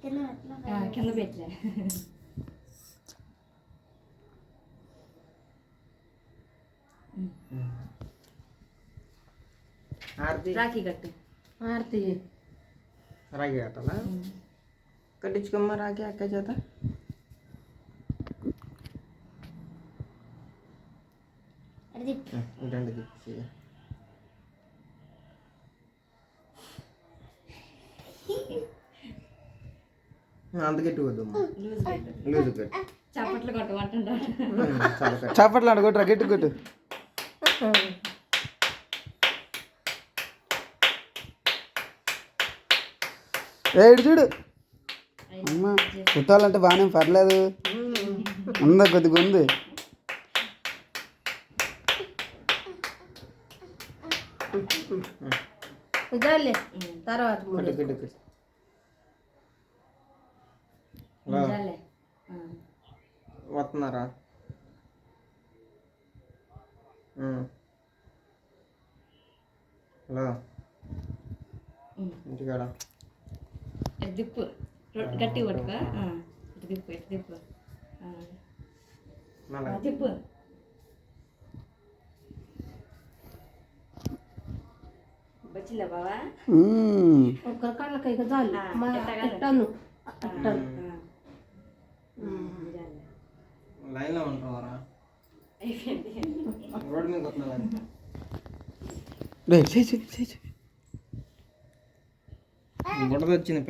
మధ్యలో ఎట్లా ఆ, కింద పెట్టలే ఆర్తి రాఖీ కట్టు ఆర్తి రాగి కట్టాలా కట్టించుకోమ్మ రాగి అక్క చేత అది అంత గట్టి వద్దమ్మా లూజ్ చప్పట్లు కొట్టమంటుంటాడు చప్పట్లు అంట కొట్టురా గట్టి కొట్టు. ఏడు చూడు. అమ్మ కుట్టాలంటే బాగానే పర్లేదు. ఉందా కొద్దిగా ఉంది. తర్వాత కట్టు కట్టు కట్టు హలో చాలే ఆ. వస్తున్నారా. హలో. ఇంటికాడ. రొ- గట్టి పట్టుకో. మళ్ళా. ఆ, తిప్పు. వచ్చిందా బావా? మ్మ్. ఒకరి కళ్ళకి ఇక చాలు. ఆ, మా ఎట్టగానే. అట్టను అట్టను లైన్లో అయిపోయింది రోడ్డు మీద వస్తున్నా రే, చెయ్, చెయ్, చెయ్, చెయ్. బుడద వచ్చింది పిల్ల